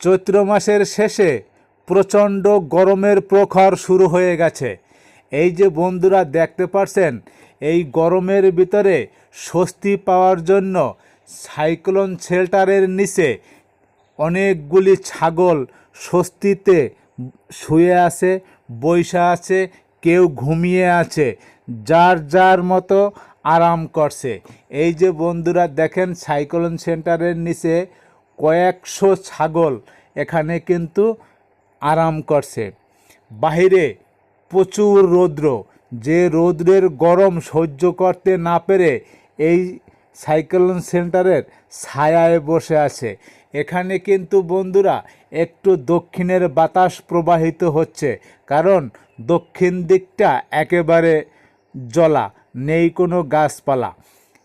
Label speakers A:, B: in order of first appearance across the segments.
A: চৈত্র মাসের শেষে প্রচণ্ড গরমের প্রখর শুরু হয়ে গেছে। এই যে বন্ধুরা দেখতে পারছেন, এই গরমের ভিতরে স্বস্তি পাওয়ার জন্য সাইক্লোন শেল্টারের নিচে অনেকগুলি ছাগল স্বস্তিতে শুয়ে আছে বৈশা আছে, কেউ ঘুমিয়ে আছে, যার যার মতো আরাম করছে। এই যে বন্ধুরা দেখেন, সাইক্লোন সেন্টারের নিচে কয়েকশো ছাগল এখানে কিন্তু আরাম করছে। বাহিরে প্রচুর রৌদ্র। যে রৌদ্রের গরম সহ্য করতে না পেরে এই সাইক্লোন সেন্টারের ছায়ায় বসে আছে। এখানে কিন্তু বন্ধুরা একটু দক্ষিণের বাতাস প্রবাহিত হচ্ছে, কারণ দক্ষিণ দিকটা একেবারে জলা, নেই কোনো গাছপালা।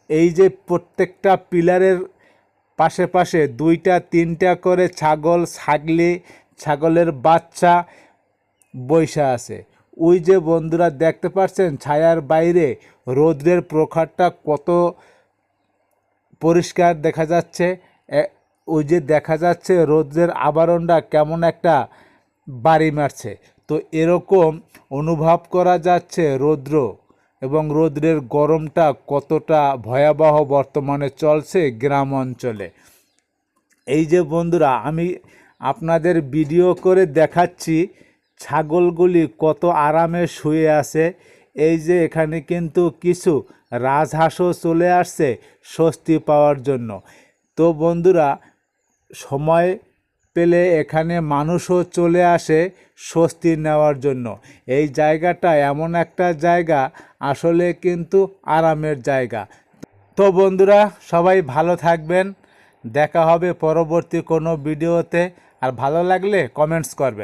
A: এই যে প্রত্যেকটা পিলারের পাশে পাশে দুইটা, তিনটা করে ছাগল, ছাগলি, ছাগলের বাচ্চা বৈশা আছে। ওই যে বন্ধুরা দেখতে পাচ্ছেন, ছায়ার বাইরে রৌদ্রের প্রখারটা কত পরিষ্কার দেখা যাচ্ছে। ওই যে দেখা যাচ্ছে রৌদ্রের আবরণটা কেমন একটা বাড়ি মারছে। তো এরকম অনুভব করা যাচ্ছে রৌদ্র। এবং রৌদ্রের গরমটা কতটা ভয়াবহ বর্তমানে চলছে গ্রাম অঞ্চলে। এই যে বন্ধুরা, আমি আপনাদের ভিডিও করে দেখাচ্ছি ছাগলগুলি কত আরামে শুয়ে আছে। এই যে এখানে কিন্তু কিছু রাজহাঁসও চলে আসছে স্বস্তি পাওয়ার জন্য। তো বন্ধুরা, সময় পেলে এখানে মানুষও চলে আসে স্বস্তি নেওয়ার জন্য। এই জায়গাটা এমন একটা জায়গা, আসলে কিন্তু আরামের জায়গা। তো বন্ধুরা, সবাই ভালো থাকবেন। দেখা হবে পরবর্তী কোনো ভিডিওতে। আর ভালো লাগলে কমেন্টস করবেন।